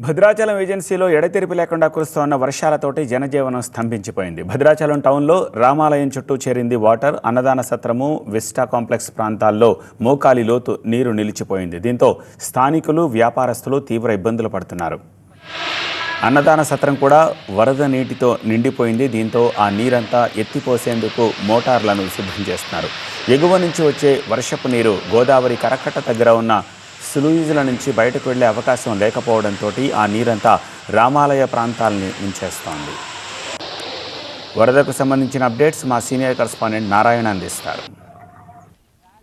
భద్రాచలం ఏజెన్సీలో ఎడతెరిపి లేకుండా కురుస్తున్న వర్షాలతోటి జనజీవనం స్తంభించిపోయింది. భద్రాచలం టౌన్లో రామాలయం చుట్టూ చేరింది వాటర్ అన్నదాన సత్రము విస్టా కాంప్లెక్స్ ప్రాంతాల్లో మోకాలి లోతు నీరు నిలిచిపోయింది. దీంతో స్థానికులు వ్యాపారస్తులు తీవ్ర ఇబ్బందులు పడుతున్నారు. అన్నదాన సత్రం కూడా వరద నీటితో నిండిపోయింది. దీంతో ఆ నీరంతా ఎత్తిపోసేందుకు మోటార్లను సిద్ధం చేస్తున్నారు. ఎగువ నుంచి వచ్చే వర్షపు నీరు గోదావరి కరకట్ట దగ్గర ఉన్న సులూయిజుల నుంచి బయటకు వెళ్ళే అవకాశం లేకపోవడంతో ఆ నీరంతా రామాలయ ప్రాంతాలని ముంచేస్తోంది. వరదకు సంబంధించిన అప్డేట్స్ మా సీనియర్ కరస్పాండెంట్ నారాయణ అందిస్తారు.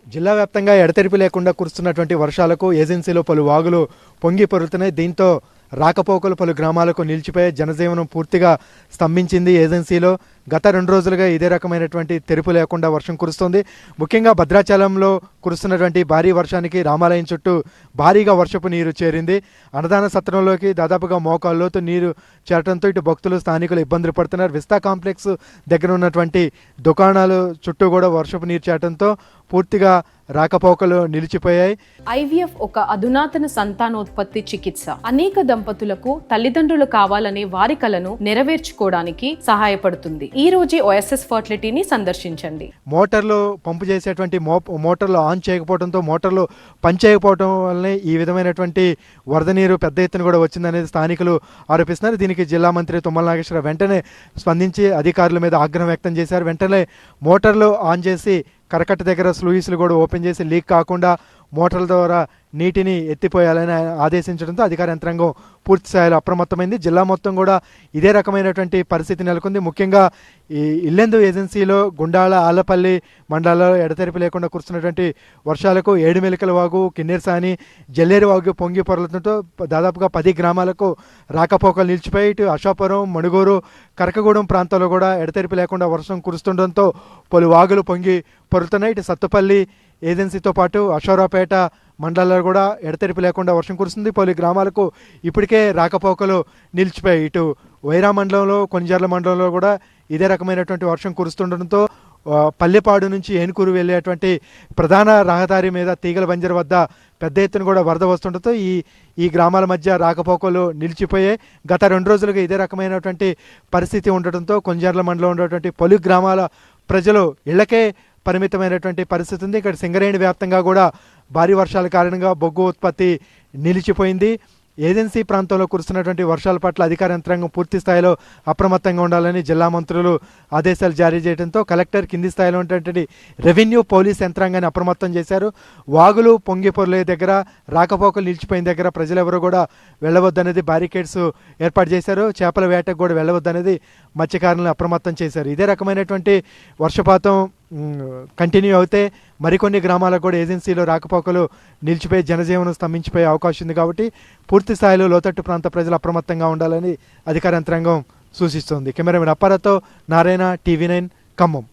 జిల్లా వ్యాప్తంగా ఎడతెరిపి లేకుండా కురుస్తున్నటువంటి వర్షాలకు ఏజెన్సీలో పలు వాగులు పొంగి పొరులుతున్నాయి. దీంతో రాకపోకలు పలు గ్రామాలకు నిలిచిపోయే జనజీవనం పూర్తిగా స్తంభించింది ఏజెన్సీలో. గత రెండు రోజులుగా ఇదే రకమైనటువంటి తెరుపు లేకుండా వర్షం కురుస్తుంది. ముఖ్యంగా భద్రాచలంలో కురుస్తున్నటువంటి భారీ వర్షానికి రామాలయం చుట్టూ భారీగా వర్షపు నీరు చేరింది. అన్నదాన సత్రంలోకి దాదాపుగా మోకాల్లోతు నీరు చేరడంతో ఇటు భక్తులు స్థానికులు ఇబ్బందులు పడుతున్నారు. విస్తా కాంప్లెక్స్ దగ్గర ఉన్నటువంటి దుకాణాలు చుట్టూ కూడా వర్షపు నీరు చేరడంతో పూర్తిగా రాకపోకలు నిలిచిపోయాయి. ఐవీఎఫ్ ఒక అధునాతన సంతానోత్పత్తి చికిత్స. అనేక దంపతులకు తల్లిదండ్రులు కావాలనే వారి కలను నెరవేర్చుకోవడానికి సహాయపడుతుంది. ఈ రోజే ఓఎస్ఎస్ ఫర్టిలిటీని సందర్శించండి. మోటార్లు పంపు చేసేటువంటి మోటార్లు ఆన్ చేయకపోవడంతో మోటార్లు పనిచేయకపోవడం వల్లనే ఈ విధమైనటువంటి వరద నీరు పెద్ద ఎత్తున కూడా వచ్చిందనేది స్థానికులు ఆరోపిస్తున్నారు. దీనికి జిల్లా మంత్రి తుమ్మల నాగేశ్వరరావు వెంటనే స్పందించి అధికారుల మీద ఆగ్రహం వ్యక్తం చేశారు. వెంటనే మోటార్లు ఆన్ చేసి కరకట్ట దగ్గర స్లూయిస్లు కూడా ఓపెన్ చేసి లీక్ కాకుండా మోటార్ల ద్వారా నీటిని ఎత్తిపోయాలని ఆయన ఆదేశించడంతో అధికార యంత్రాంగం పూర్తి స్థాయిలో అప్రమత్తమైంది. జిల్లా మొత్తం కూడా ఇదే రకమైనటువంటి పరిస్థితి నెలకొంది. ముఖ్యంగా ఈ ఇల్లెందు ఏజెన్సీలో గుండాల ఆలపల్లి మండలాల్లో ఎడతెరిపి లేకుండా కురుస్తున్నటువంటి వర్షాలకు ఏడుమెలికల వాగు కిన్నెరసాని జల్లేరు వాగు పొంగి పొరలతో దాదాపుగా పది గ్రామాలకు రాకపోకలు నిలిచిపోయి ఇటు అశాపురం మణుగూరు కరకగూడెం ప్రాంతాల్లో కూడా ఎడతెరిపి లేకుండా వర్షం కురుస్తుండడంతో పలు వాగులు పొంగి పొరులుతున్నాయి. ఇటు సత్తుపల్లి ఏజెన్సీతో పాటు అశోరాపేట మండలాల్లో కూడా ఎడతెరిపి లేకుండా వర్షం కురుస్తుంది. పలు గ్రామాలకు ఇప్పటికే రాకపోకలు నిలిచిపోయాయి. ఇటు వైరా మండలంలో కొంజర్ల మండలంలో కూడా ఇదే రకమైనటువంటి వర్షం కురుస్తుండడంతో పల్లెపాడు నుంచి ఏనుకూరు వెళ్ళేటువంటి ప్రధాన రహదారి మీద తీగల బంజర్ వద్ద పెద్ద ఎత్తున కూడా వరద వస్తుండటంతో ఈ ఈ గ్రామాల మధ్య రాకపోకలు నిలిచిపోయాయి. గత రెండు రోజులుగా ఇదే రకమైనటువంటి పరిస్థితి ఉండటంతో కొంజర్ల మండలం ఉన్నటువంటి పలు గ్రామాల ప్రజలు ఇళ్ళకే పరిమితమైనటువంటి పరిస్థితి ఉంది. ఇక్కడ సింగరేణి వ్యాప్తంగా కూడా భారీ వర్షాల కారణంగా బొగ్గు ఉత్పత్తి నిలిచిపోయింది. ఏజెన్సీ ప్రాంతంలో కురుస్తున్నటువంటి వర్షాల పట్ల అధికార యంత్రాంగం పూర్తి స్థాయిలో అప్రమత్తంగా ఉండాలని జిల్లా మంత్రులు ఆదేశాలు జారీ చేయడంతో కలెక్టర్ కింది స్థాయిలో ఉన్నటువంటి రెవెన్యూ పోలీస్ యంత్రాంగాన్ని అప్రమత్తం చేశారు. వాగులు పొంగిపొర్లే దగ్గర రాకపోకలు నిలిచిపోయిన దగ్గర ప్రజలెవరూ కూడా వెళ్ళవద్దనేది బ్యారికేడ్స్ ఏర్పాటు చేశారు. చేపల వేటకు కూడా వెళ్ళవద్దనేది మత్స్యకారులను అప్రమత్తం చేశారు. ఇదే రకమైనటువంటి వర్షపాతం కంటిన్యూ అవుతే మరికొన్ని గ్రామాలకు కూడా ఏజెన్సీలో రాకపోకలు నిలిచిపోయి జనజీవనం స్తంభించిపోయే అవకాశం ఉంది కాబట్టి పూర్తి స్థాయిలో లోతట్టు ప్రాంత ప్రజలు అప్రమత్తంగా ఉండాలని అధికార యంత్రాంగం సూచిస్తోంది. కెమెరామెన్ అప్పారతో నారాయణ టీవీ నైన్ ఖమ్మం.